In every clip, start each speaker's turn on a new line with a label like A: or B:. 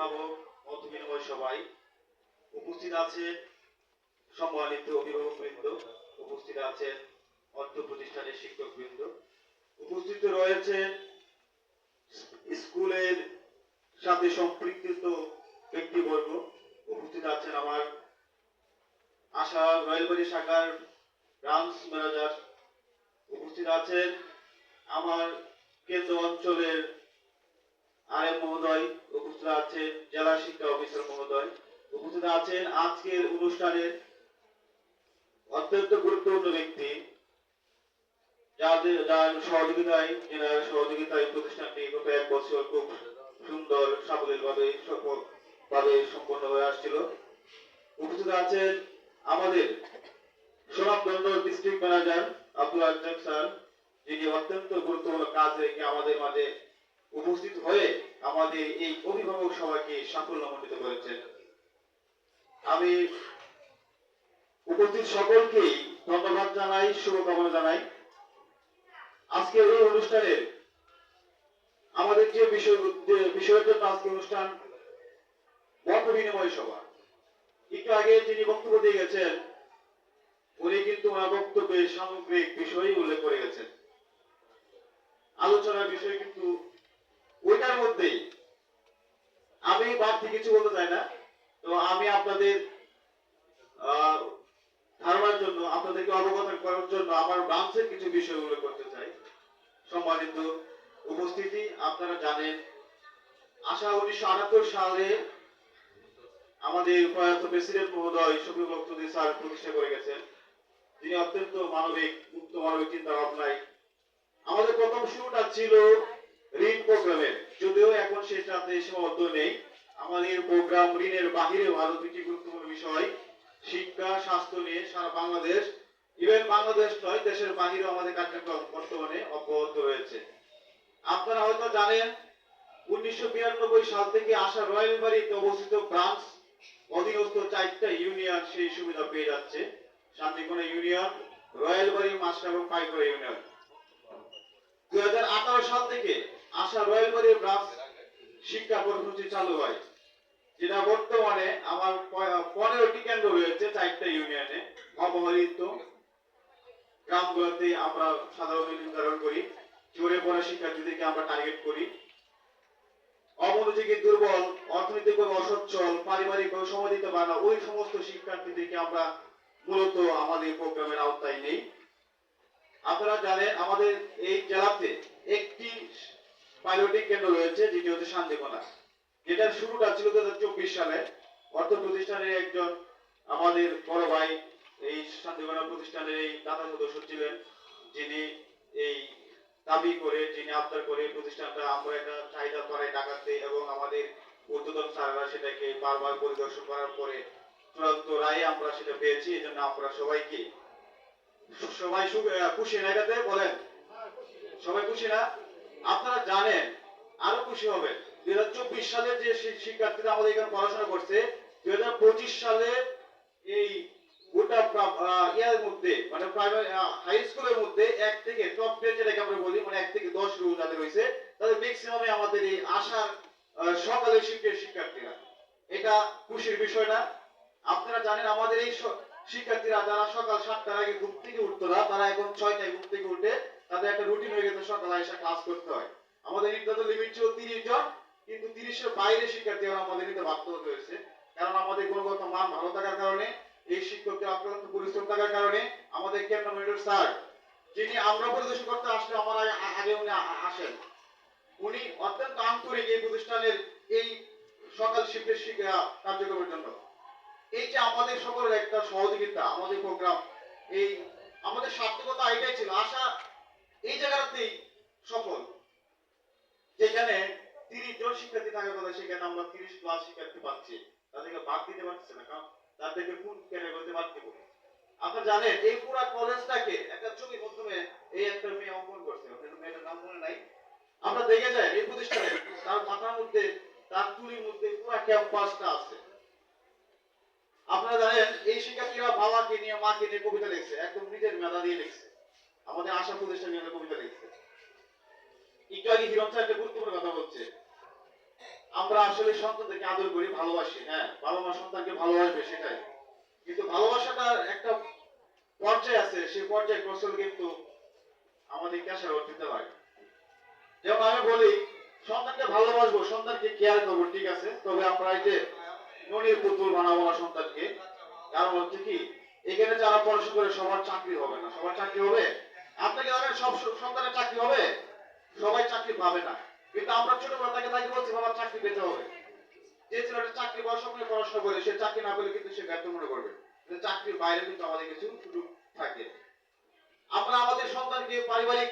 A: অভিভাবক মত বিনিময় সবাই। উপস্থিত আছে সম্মানিত অভিভাবক বৃন্দ উপস্থিত আছেন অর্থ প্রতিষ্ঠানের শিক্ষক বৃন্দ উপস্থিত রয়েছে স্কুলের সাথে সম্পৃক্ত ব্যক্তিবর্গ, উপস্থিত আছেন আমার আশা রয়েলবাড়ি শাখার ব্রাঞ্চ ম্যানেজার, উপস্থিত আছেন আমার কেন্দ্র অঞ্চলের আর এম মহোদয় উপস্থিত আছেন জেলা শিক্ষা অফিসার মহোদয় উপস্থিত আছেন। আজকের অনুষ্ঠানের অত্যন্ত গুরুত্বপূর্ণ ব্যক্তি। যাদের যার সহযোগিতায় এনার সহযোগিতায় প্রতিষ্ঠানটি গত এক বছর খুব সুন্দর সাবলীল ভাবে সফল ভাবে সম্পন্ন হয়ে আসছিল। উপস্থিত আছেন আমাদের Sunamganj district manager Abdul Razzak sir, যিনি অত্যন্ত গুরুত্বপূর্ণ কাজ রেখে আমাদের মাঝে উপস্থিত হয়ে আমাদের এই অভিভাবক সভাকে সাফল্যমণ্ডিত করেছেন। আমি উপস্থিত সকলকেই ধন্যবাদ জানাই, শুভকামনা জানাই। আজকের এই অনুষ্ঠানের আমাদের যে বিষয় বিষয়ের জন্য আজকে অনুষ্ঠান মত বিনিময় সভা। একটু আগে যিনি বক্তব্য দিয়ে গেছেন, উনি কিন্তু ওনার বক্তব্যের সামগ্রিক বিষয়ই উল্লেখ করে গেছেন। আলোচনার বিষয় কিন্তু ওইটার মধ্যেই। আমি বাড়তি কিছু বলতে চাই না। তো আমি আপনাদের ধারণার জন্য, আপনাদেরকে অবগত করার জন্য আমার ব্রাঞ্চের কিছু বিষয় উল্লেখ করতে চাই। সম্মানিত উপস্থিতি, আপনারা জানেন, আশা উনিশশো আটাত্তর সালে আমাদের প্রয়াত প্রেসিডেন্ট মহোদয় হক চৌধুরী স্যার প্রতিষ্ঠা করে গেছেন। যিনি অত্যন্ত মানবিক মুক্ত মানবিক চিন্তা ভাবনায় আমাদের প্রথম শুরুটা ছিল ঋণ প্রোগ্রামের যদিও এখন সেটাতে সীমাবদ্ধ নেই আমাদের প্রোগ্রাম ঋণের বাহিরেও আরও দুটি গুরুত্বপূর্ণ বিষয়, শিক্ষা, স্বাস্থ্য নিয়ে সারা বাংলাদেশ ইভেন বাংলাদেশ নয়, দেশের বাহিরেও আমাদের কার্যক্রম বর্তমানে অব্যাহত রয়েছে। আপনারা হয়তো জানেন, উনিশশো বিরানব্বই সাল থেকে আসা রয়্যাল বাড়িতে অবস্থিত ব্রাঞ্চ অধীনস্থ চারটা ইউনিয়ন সেই সুবিধা পেয়ে যাচ্ছে। শান্তিকোনা ইউনিয়ন, রয়্যাল বাড়ি মাস্টার এবং পাইকড়া ইউনিয়ন। দুই হাজার আঠারো সাল থেকে আসা রয়্যাল বাড়ির ব্রাঞ্চ শিক্ষা কর্মসূচি চালু হয়। যেটা বর্তমানে আমার পনেরোটি কেন্দ্র রয়েছে চারটা ইউনিয়নে। অবহেলিত গ্রামগুলোতে আমরা সাধারণত নির্ধারণ করি। জোরে পড়া শিক্ষার্থীদেরকে আমরা টার্গেট করি। অমনোযোগী দুর্বল, অর্থনৈতিকভাবে অসচ্ছল, পারিবারিকভাবে সময় দিতে পারে ওই সমস্ত শিক্ষার্থীদেরকে আমরা মূলত আমাদের প্রোগ্রামের আওতায় নেই। আপনারা জানেন, আমাদের এই জেলাতে একটি পাইলটিং কেন্দ্র রয়েছে, যেটি হচ্ছে শান্তিকোনা যেটার শুরুটা ছিল দু হাজার চব্বিশ সালে। অর্থ প্রতিষ্ঠানের একজন আমাদের বড় ভাই এই শান্তিকোনা প্রতিষ্ঠানের এই দাতা সদস্য ছিলেন, যিনি এই দাবি করে, যিনি আবদার করে প্রতিষ্ঠানটা আমরা একটা চাহিদা করাই টাকাতে এবং আমাদের ঊর্ধ্বতন স্যাররা সেটাকে বারবার পরিদর্শন করার পরে চূড়ান্ত রায় আমরা সেটা পেয়েছি এই জন্য আমরা সবাইকে, সবাই খুশি না এটাতে? বলেন। সবাই খুশি না? আপনারা জানেন আরও খুশি হবেন। দুই হাজার চব্বিশ সালে যে শিক্ষার্থীরা আমাদের এখানে পড়াশোনা করছে দুই হাজার পঁচিশ সালে এই গোটা ইয়ার মধ্যে মানে প্রাইমারি হাই স্কুলের মধ্যে এক থেকে টপ টেন যেটাকে আমরা বলি মানে এক থেকে দশ রুল যাদের হয়েছে তাদের ম্যাক্সিমামে আমাদের এই আহ, সকালে শিক্ষের শিক্ষার্থীরা। এটা খুশির বিষয় না। আপনারা জানেন আমাদের এই শিক্ষার্থীরা যারা সকাল সাতটার আগে ঘুম থেকে উঠতো না তারা এখন ছয়টায় ঘুম থেকে উঠে তাদের একটা রুটিন হয়ে গেছে, সকালে এসে ক্লাস করতে হয়। আমাদের নির্ধারিত লিমিট ছিল তিরিশ জন, কিন্তু তিরিশের বাইরে শিক্ষার্থী আমাদের নিতে বাধ্য হতে হয়েছে। কারণ আমাদের গুণগত মান ভালো থাকার কারণে, এই শিক্ষকদের অক্লান্ত পরিশ্রম থাকার কারণে আমাদের কেন্দ্র ম্যানেজার স্যার, যিনি আমরা পরিদর্শন করতে আসলে আমার আগে- উনি আসেন। উনি অত্যন্ত আন্তরিক এই প্রতিষ্ঠানের এই সকাল শিফটের শিক্ষা কার্যক্রমের জন্য। এই যে আমাদের সকলের একটা সহযোগিতা, আমাদের প্রোগ্রাম এই আমাদের সার্থকতা এটাই ছিল। আশা এই জায়গাতেই সফল। যেখানে তিরিশ জন শিক্ষার্থী থাকার কথা, সেখানে আমরা তিরিশ প্লাস শিক্ষার্থী পাচ্ছি। তাদেরকে বাদ দিতে পারছে না, কারণ তাদেরকে কোন ক্যাটাগরিতে বাদ দিব আপনারা জানেন, এই পুরা কলেজটাকে একটা ছবির মাধ্যমে এই একটা মেয়ে অঙ্কন করছে। মেয়েটার নাম মনে নাই? আমরা দেখে যাই, এই প্রতিষ্ঠানে তার মাথার মধ্যে, তার চুলির মধ্যে পুরো ক্যাম্পাসটা আছে। আপনারা জানেন, এই শিক্ষার্থীরা বাবাকে নিয়ে, মাকে নিয়ে কবিতা লিখছে, একদম নিজের মেধা দিয়ে লিখছে। আমাদের আশা প্রতিষ্ঠান নিয়ে কবিতা লিখছে। হিরণ স্যার একটা গুরুত্বপূর্ণ কথা বলছে। আমরা আসলে সন্তানদেরকে আদর করি, ভালোবাসি হ্যাঁ? বাবা মা সন্তানকে ভালোবাসবে, সেটাই। কিন্তু ভালোবাসাটার একটা পর্যায়ে আছে, সেই পর্যায়ে কৌশল কিন্তু আমাদের ক্যাশার দিতে হয় যেমন আমি বলি, সন্তানকে ভালোবাসবো, সন্তানকে কেয়ার করব, ঠিক আছে? তবে আমরা এই যে ননির পুতুল বানাবো না সন্তানকে, কারণ হচ্ছে কি, এখানে যারা পড়াশোনা করে সবার চাকরি হবে না। সবার চাকরি হবে আপনাকে জানেন সব সন্তানের চাকরি হবে? সবাই চাকরি পাবে না। কিন্তু আমরা ছোটবেলা থেকে তাকে বলছি, বাবা, চাকরি পেতে হবে। যে ছেলেটা চাকরি বয়স স্বপ্নে পড়াশোনা করে, সে চাকরি না পেলে কিন্তু সে ব্যর্থ মনে করবে। চাকরির বাইরে কিন্তু আমাদের কিছু সুযোগ থাকে। আমরা আমাদের সন্তানকে পারিবারিক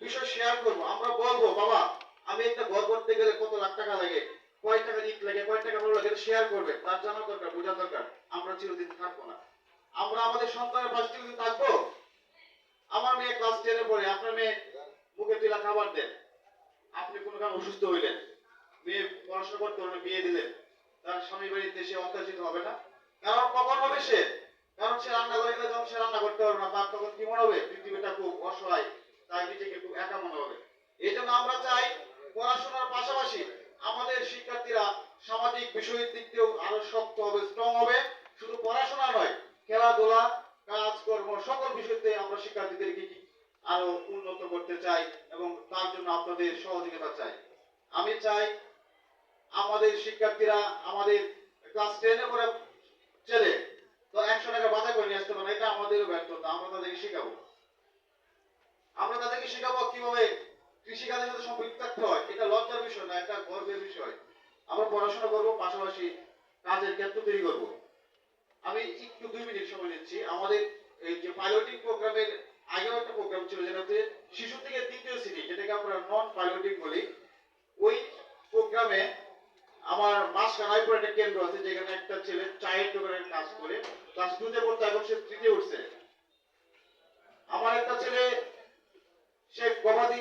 A: বিষয় শেয়ার করব। আমরা বলব, বাবা, আমি একটা ঘর করতে গেলে কত লাখ টাকা লাগে? কয় টাকা ইট লাগে কয় টাকা ভালো লাগে। শেয়ার করবে। তার জানা দরকার, বোঝা দরকার। আমরা চিরদিন থাকব না। আমরা আমাদের সন্তানের পাশে থাকব? আমার মেয়ে ক্লাস টেনে পড়ে, আপনার মেয়ে মুখে তুলা খাবার দেন। আপনি কোনো কারণে অসুস্থ হইলেন। মেয়ে পড়াশোনা করতে হলে বিয়ে দিলেন। তার স্বামী বাড়িতে সে অত্যাচিত হবে না। কারণ কখন হবে সে? কারণ সে রান্না করে যখন সে রান্না করতে পারবে না। তার তখন কি মনে হবে? পৃথিবীটা খুব অসহায়, তাই নিজেকে খুব একা মনে হবে। এই জন্য আমরা চাই পড়াশোনার পাশাপাশি আমাদের শিক্ষার্থীরা সামাজিক বিষয়ের দিক দিয়েও আরও শক্ত হবে স্ট্রং হবে। শুধু পড়াশোনা নয়, খেলাধুলা কাজকর্ম সকল বিষয়তে আমরা শিক্ষার্থীদেরকে আরও উন্নত করতে চাই এবং তার জন্য আপনাদের সহযোগিতা চাই। আমি চাই আমাদের শিক্ষার্থীরা আমাদের ক্লাস টেনে করে ছেলে তো একশো টাকা বাধা করে নিয়ে আসতে পারে, এটা আমাদেরও ব্যর্থতা, আমরা তাদেরকে শেখাবো। আমরা তাদেরকে শেখাবো কীভাবে কৃষিকাজের সাথে সম্পৃক্ত থাকতে হয়, এটা লজ্জার বিষয় না, এটা গর্বের বিষয়। আমরা পড়াশোনা করব, পাশাপাশি কাজের ক্ষেত্র তৈরি করব। আমি একটু দুই মিনিট সময় নিচ্ছি। আমাদের এই যে পাইলটিং প্রোগ্রামের আগেও একটা প্রোগ্রাম ছিল যেটাতে শিশু থেকে তৃতীয় শ্রেণি, যেটাকে আমরা নন পাইলটিং বলি। ওই প্রোগ্রামে আমার মাস কানাই করে একটা কেন্দ্র আছে, যেখানে একটা ছেলে চায়ের দোকানের কাজ করে। ক্লাস টুতে পড়তো, এখন সে তৃতীয় উঠছে আমার একটা ছেলে সে গবাদি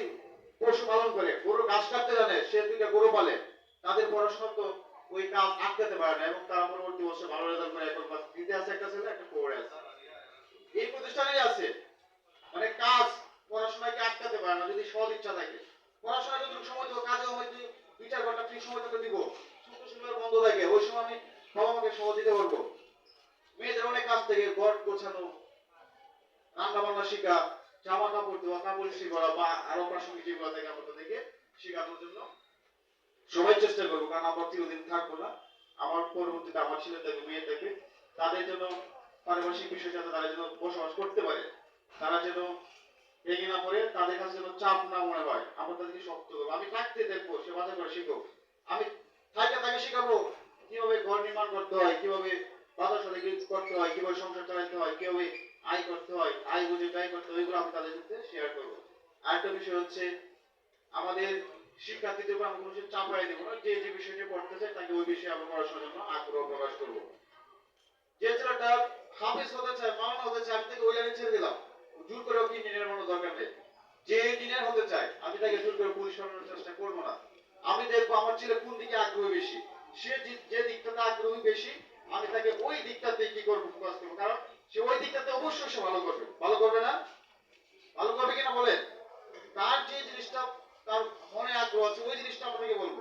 A: পশু পালন করে গরু ঘাস কাটতে জানে সে দুইটা গরু পালে তাদের পড়াশোনা তো ওই কাজ আটকাতে পারে না এবং তারা পরবর্তী বছর ভালো রেজাল্ট করে এখন ক্লাস থ্রিতে আছে একটা ছেলে, একটা ফোরে আছে। এই প্রতিষ্ঠানেই আছে। মানে কাজ পড়াশোনাকে আটকাতে পারে না, যদি সৎ ইচ্ছা থাকে। পড়াশোনা যতটুকু সময় দেবো, কাজে হয়তো দুই চার ঘণ্টা ফ্রি সময় তোকে দিব। শুক্র শনিবার বন্ধ থাকে, ওই সময় আমি বাবা মাকে সহযোগিতা করব মেয়েদের অনেক কাজ থেকে, ঘর গোছানো রান্না বান্না শেখা, জামা কাপড় দেওয়া কাপড় ইস্ত্রি করা বা আরও প্রাসঙ্গিক যেগুলো থাকে আমরা তাদেরকে শেখানোর জন্য সবাই চেষ্টা করব, কারণ আমরা চিরদিন থাকব না। আমার পরবর্তীতে আমার ছেলে থাকবে মেয়ে থাকবে তাদের জন্য পারিপার্শ্বিক বিষয় যাতে তারা যেন বসবাস করতে পারে, তারা যেন ভেঙে না পড়ে, তাদের কাছে যেন চাপ না মনে হয়, আমরা তাদেরকে শক্ত করব। আমি থাকতে দেখব, সে বাজার করে শিখব। আমি থাকে তাকে শেখাবো, কীভাবে ঘর নির্মাণ করতে হয়, কীভাবে বাজার সাথে গিয়ে করতে হয়, কীভাবে সংসার চালাতে হয়, কীভাবে আয় করতে হয়, আয় বুঝে ব্যয় করতে হয় এগুলো আমি তাদের সাথে শেয়ার করব। আরেকটা বিষয় হচ্ছে, আমাদের শিক্ষার্থীদের উপর আমরা কোনো কিছু চাপাই দেবো না। যে যে বিষয়টি পড়তে চায় তাকে ওই বিষয়ে আমরা পড়াশোনার জন্য আগ্রহ প্রকাশ করব। যে ছেলেটা হাফিজ হতে চায়, মাওলানা হতে চায়, আমি তাকে ওই লাইনে ছেড়ে দিলাম। জোর করে ওকে ইঞ্জিনিয়ার বানানোর দরকার নেই? যে ইঞ্জিনিয়ার হতে চায়, আমি তাকে জোর করে পুলিশ বানানোর চেষ্টা করব না। আমি দেখব আমার ছেলে কোন দিকে আগ্রহী বেশি। সে যে দিকটাতে আগ্রহী বেশি, আমি তাকে ওই দিকটাতে কি করব ফোকাস করব? কারণ সে ওই দিকটাতে অবশ্যই সে ভালো করবে। ভালো করবে না? ভালো করবে কিনা বলেন তার যে জিনিসটা তার মনে আগ্রহ আছে ওই জিনিসটা আপনাকে বলব।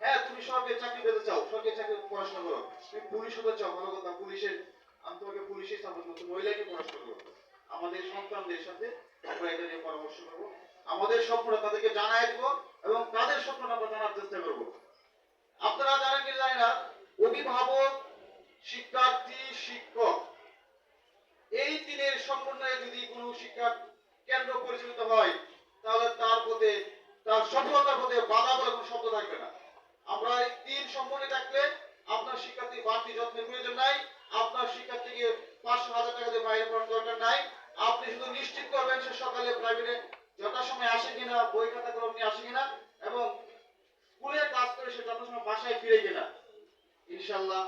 A: হ্যাঁ তুমি সরকারি চাকরি পেতে চাও, সরকারি চাকরি পড়াশোনা করো। তুমি পুলিশ হতে চাও, ভালো কথা, পুলিশের, আমি তোমাকে পুলিশের সাপোর্ট করব মহিলাকে পড়াশোনা করব আমাদের সন্তানদের সাথে আমরা এটা নিয়ে পরামর্শ করব। আমাদের স্বপ্নটা তাদেরকে জানাই দিব এবং তাদের স্বপ্নটা আমরা জানার চেষ্টা করব। আপনারা জানেন কি জানি না, অভিভাবক, শিক্ষার্থী, শিক্ষক, এই তিনের সমন্বয়ে যদি কোনো শিক্ষা কেন্দ্র পরিচালিত হয়, তাহলে তার পথে তার সফলতার পথে বাধা বলে কোনো শব্দ থাকবে না। আমরা এই তিন সমন্বয় থাকলে আপনার শিক্ষার্থী বাড়তি যত্নের প্রয়োজন নাই, আপনার শিক্ষার্থীকে পাঁচশো হাজার টাকা দিয়ে বাইরে পড়ার দরকার নাই। আপনি শুধু নিশ্চিত করবেন সে সকালে প্রাইভেটে যথাসময় আসে কিনা, বই খাতা কলম নিয়ে আসে কিনা, এবং স্কুলের কাজ করে সে যথাসময় বাসায় ফিরে কিনা। ইনশাল্লাহ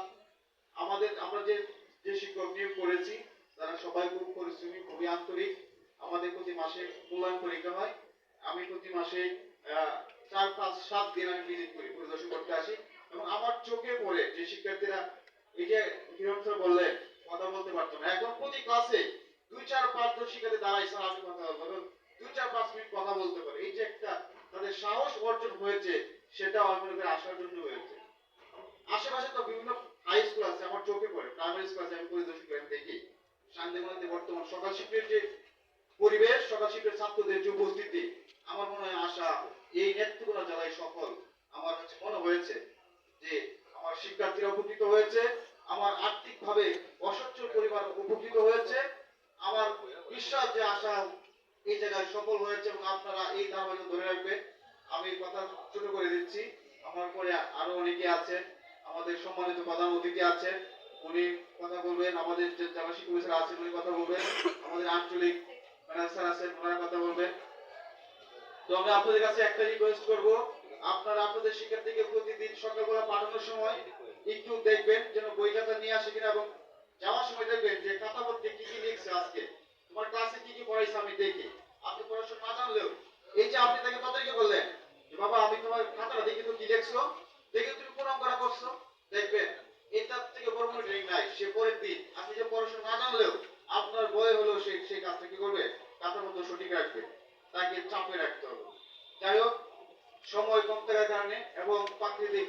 A: আমাদের, আমরা যে যে শিক্ষক নিয়োগ করেছি, তারা সবাই খুব পরিশ্রমী, খুবই আন্তরিক। আমাদের প্রতি মাসে মূল্যায়ন পরীক্ষা হয়। আমি প্রতি মাসে চার, পাঁচ, সাত দিন আমি ভিজিট করি, পরিদর্শন করতে আসি। এবং আমার চোখে পড়ে যে শিক্ষার্থীরা এই যে হিরণ স্যার বললেন, কথা বলতে পারতো না। এখন প্রতি ক্লাসে দুই, চার, পাঁচ জন শিক্ষার্থী দাঁড়াই স্যার আমি কথা বলব দুই, চার, পাঁচ মিনিট কথা বলতে পারে। এই যে একটা তাদের সাহস অর্জন হয়েছে, সেটা মনে আসার জন্য হয়েছে। আশেপাশে তো বিভিন্ন হাই স্কুল আছে, আমার চোখে পড়ে। প্রাইমারি স্কুল আছে, আমি পরিদর্শন করে দেখি। শান্তিমনিতে বর্তমান সকাল শিফটের যে পরিবেশ, সকাল শিফটের ছাত্রদের যে উপস্থিতি আমার মনে হয় আশা, এই নেত্রকোনা জেলায় সফল, আমার কাছে মনে হয়েছে যে আমার শিক্ষার্থীরা উপকৃত হয়েছে, আমার আর্থিকভাবে অসচ্ছল পরিবার উপকৃত হয়েছে, আমার বিশ্বাস যে আশা এই জায়গায় সফল হয়েছে এবং আপনারা এই ধারাবাহিক ধরে রাখবেন। আমি কথা ছোট করে দিচ্ছি। আমার পরে আরও অনেকে আছেন, আমাদের সম্মানিত প্রধান অতিথি আছেন, উনি কথা বলবেন, আমাদের যে জেলা শিক্ষা অফিসার আছেন, উনি কথা বলবেন, আমাদের আঞ্চলিক ম্যানেজার আছেন, ওনারা কথা বলবেন। আমি আপনাদের কাছে একটা রিকোয়েস্ট করব, আপনারা আপনাদের শিক্ষার্থীকে প্রতিদিন সকালবেলা পাঠানোর সময় একটু দেখবেন যেন বই খাতা নিয়ে আসে কিনা এবং যাওয়ার সময় দেখবেন যে খাতা পড়তে কি কি লিখছে আজকে। তোমার ক্লাসে কি কি পড়াইছে আমি দেখি। আপনি পড়াশোনা না জানলেও এই যে আপনি তাকে তাদেরকে বললেন যে বাবা আমি তোমার খাতাটা দেখি তো কি লিখছো দেখি তুমি কোন অঙ্কটা করছ দেখবেন এটার থেকে বড় মোটিভ নাই সে পরের দিন আপনি যে পড়াশোনা না জানলেও আপনার বয় হলেও সে সেই কাজটা কি করবে খাতার মধ্যে সঠিক রাখবে তাকে চাপে রাখতে হবে যাই হোক সময় কম থাকার কারণে এবং প্রাকৃতিক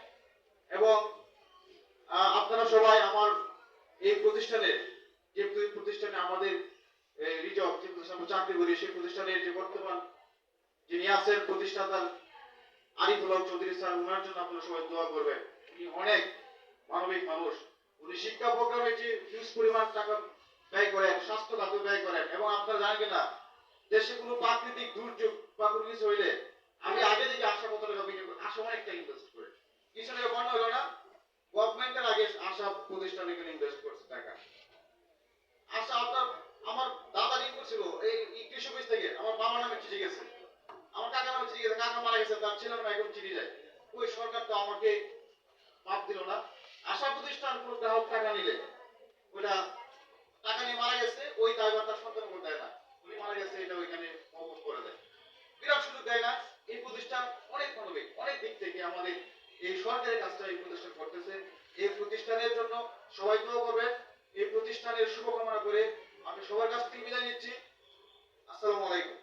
A: এবং আপনারা সবাই আমার এই প্রতিষ্ঠানের যে প্রতিষ্ঠানে আমাদের চাকরি করি, সেই প্রতিষ্ঠানের যে বর্তমান যিনি আছেন, প্রতিষ্ঠাতা আরিফুল চৌধুরী স্যার ওনার জন্য আপনারা সবাই দোয়া করবেন। উনি অনেক মানবিক মানুষ। উনি শিক্ষা প্রোগ্রামে যে হিউজ পরিমাণ টাকা ব্যয় করেন, স্বাস্থ্য খাতে ব্যয় করেন, এবং আপনারা জানেন না দেশে কোনো প্রাকৃতিক দুর্যোগ বা কোনো কিছু হইলে আমি আগে থেকে আশা করি। আশা অনেকটা ইনভেস্ট করে। টাকা বন্যা হলো না। গভর্নমেন্টের আগে আশা প্রতিষ্ঠানে এখানে ইনভেস্ট করছে টাকা। আশা আপনার, আমার দাদা ঋণ করছিল, এই কৃষি অফিস থেকে। আমার মামার নামে চিঠি গেছে। আমার কাকা নামে চিঠি গেছে। কাকা মারা গেছে, তার নামে এখন চিঠি যায়। ওই সরকার তো আমাকে মাপ দিল না। আশা প্রতিষ্ঠান কোনো গ্রাহক টাকা নিলে ওটা টাকা নিয়ে মারা গেছে, ওই দায়ভার তার সন্তান করে দেয় না। উনি মারা গেছে, এটা ওইখানে মহকুব করে দেয়। বিরাট সুযোগ দেয় না। এই প্রতিষ্ঠান অনেক মানবিক, অনেক দিক থেকে আমাদের এই সরকারি কাজটা এই প্রতিষ্ঠান করতেছে। এই প্রতিষ্ঠানের জন্য সবাই দোয়া করবে এই প্রতিষ্ঠানের শুভকামনা করে আমি সবার কাছ থেকে বিদায় নিচ্ছি। আসসালামু আলাইকুম।